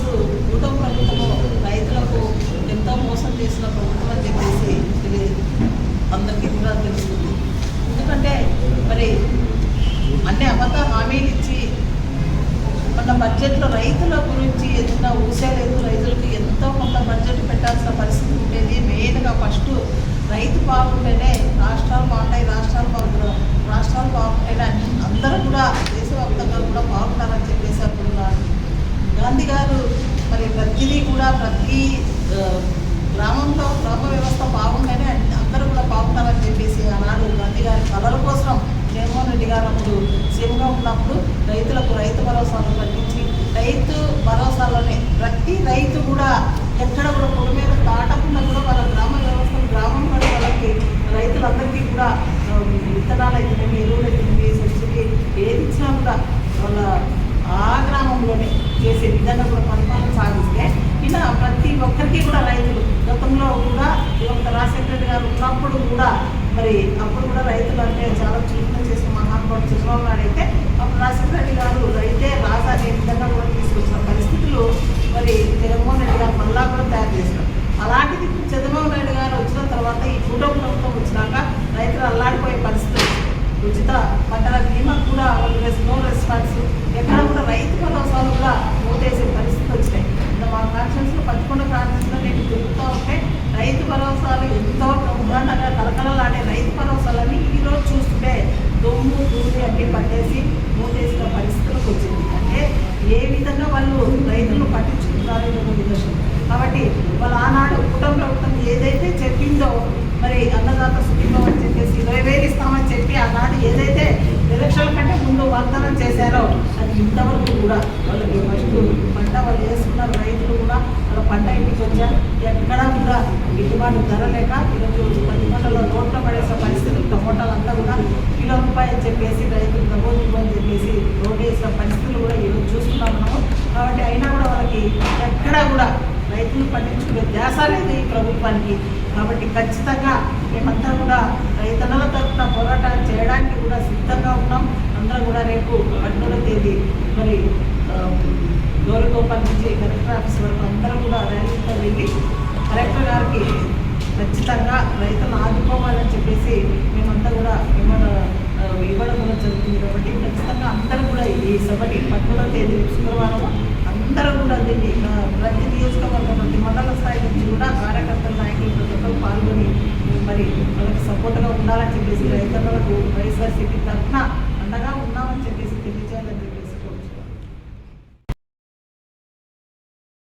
అధ్యక్షుడు కూటమి ప్రభుత్వము రైతులకు ఎంతో మోసం చేసిన ప్రభుత్వం అని చెప్పేసి అందరికీ కూడా తెలుస్తుంది. ఎందుకంటే మరి అన్ని అబద్ధ హామీలు ఇచ్చి మన బడ్జెట్లో రైతుల గురించి ఎంత ఊసేలేదు రైతులకు ఎంతో కొంత బడ్జెట్ పెట్టాల్సిన పరిస్థితి ఉండేది. మెయిన్గా ఫస్ట్ రైతు బాగుంటేనే రాష్ట్రాలు బాగుంటాయి రాష్ట్రాలు బాగుంటారు రాష్ట్రాలు బాగుంటేనే అందరూ కూడా దేశవ్యాప్తంగా కూడా బాగుంటారని చెప్పి గాంధీ గారు మరి ప్రతిదీ కూడా ప్రతి గ్రామంలో గ్రామ వ్యవస్థ బాగుంటేనే అందరూ కూడా బాగుంటారని చెప్పేసి ఆనాడు గాంధీ గారి కళల కోసం జగన్మోహన్ రెడ్డి గారు అప్పుడు సీఎంగా ఉన్నప్పుడు రైతులకు రైతు భరోసాలు కట్టించి రైతు భరోసాలోనే ప్రతి రైతు కూడా ఎక్కడ కూడా పొడి మీద దాటకుండా కూడా వాళ్ళ గ్రామ వ్యవస్థ గ్రామంలో వాళ్ళకి రైతులందరికీ కూడా విత్తనాలు అయితే ఎరువులు అయితేనేమి సబ్సిడీ ఏది ఇచ్చినా కూడా వాళ్ళ ఆ గ్రామంలోనే చేసే విధంగా కూడా పరిపాలన సాగిస్తే ఇలా ప్రతి ఒక్కరికి కూడా రైతులు గతంలో కూడా యువత రాజశేఖర రెడ్డి గారు ఉన్నప్పుడు కూడా మరి అప్పుడు కూడా రైతులు అంటే చాలా ట్రీట్మెంట్ చేసిన మహానుభావుడు చంద్రబాబు నాయుడు అయితే అప్పుడు రాజశేఖర రెడ్డి గారు రైతే రాజా అనే విధంగా కూడా తీసుకొచ్చిన పరిస్థితులు మరి జగన్మోహన్ రెడ్డి గారు మళ్ళా కూడా తయారు చేసినారు అలాంటిది చంద్రబాబు నాయుడు గారు వచ్చిన తర్వాత ఈ కూటమి ప్రభుత్వం వచ్చినాక రైతులు అల్లాడిపోయే పరిస్థితి ఉచిత పంటల బీమా కూడా వాళ్ళు నో రెస్పాన్స్ ఎక్కడ కూడా రైతు భరోసాలు కూడా మూతేసే పరిస్థితి వచ్చినాయి. ఇంకా మా కాన్షియన్స్లో పదకొండు కాన్షియన్స్లో నేను తిరుగుతూ రైతు భరోసాలు ఎంతో బ్రహ్మాండంగా కలకలలాడే రైతు భరోసాలని ఈరోజు చూస్తుంటే దొమ్ము దూరి అన్ని పట్టేసి మూసేసిన పరిస్థితులకు వచ్చింది. అంటే ఏ విధంగా వాళ్ళు రైతులు పట్టించుకుంటారో నిదర్శనం కాబట్టి వాళ్ళ ఆనాడు కుటుంబ ప్రభుత్వం ఏదైతే చెప్పిందో మరి అన్నదాత సుఖీభం అని చెప్పేసి ఇరవై వేలు ఇస్తామని చెప్పి ఆనాడు ఏదైతే ఎలక్షన్ల కంటే ముందు వాగ్దానం చేశారో అది ఇంతవరకు కూడా వాళ్ళకి ఫస్ట్ పంట వాళ్ళు వేసుకున్న రైతులు పంట ఇంటికి వచ్చా ఎక్కడా కూడా గిట్టుబాటు ధర లేక ఈరోజు పది పంటలో రోడ్ల పడేసే పరిస్థితులు టమోటాలు అంతా కూడా కిలో రూపాయలు చెప్పేసి రైతులు డబ్బులు అని చెప్పేసి రోడ్డు వేసిన పరిస్థితులు కూడా ఈరోజు చూస్తున్నాం మనము. కాబట్టి అయినా కూడా వాళ్ళకి ఎక్కడా కూడా రైతులు పండించుకునే ధ్యాస లేదు ఈ ప్రభుత్వానికి. కాబట్టి ఖచ్చితంగా మేమంతా కూడా రైతన్నల తరఫున పోరాటాలు చేయడానికి కూడా సిద్ధంగా ఉన్నాం. అందరం కూడా రేపు పన్నెండవ తేదీ మరి గౌరవగోపాల్ నుంచి కలెక్టర్ ఆఫీస్ వరకు వెళ్ళి కలెక్టర్ గారికి ఖచ్చితంగా రైతులను ఆదుకోవాలని చెప్పేసి మేమంతా కూడా ఇవ్వడం ఇవ్వడం కూడా జరుగుతుంది కాబట్టి ఖచ్చితంగా అందరూ కూడా ఈ సభకి పన్నెండవ తేదీ శుక్రవారం అందరూ కూడా దీన్ని ప్రతి నియోజకవర్గం ప్రతి మండల స్థాయి నుంచి కూడా కార్యకర్తల నాయకులు ప్రతి ఒక్కరు పాల్గొని మరి వాళ్ళకి సపోర్ట్గా ఉండాలని చెప్పేసి రైతులకు వైఎస్ఆర్సీపీ తరఫున అండగా ఉన్నామని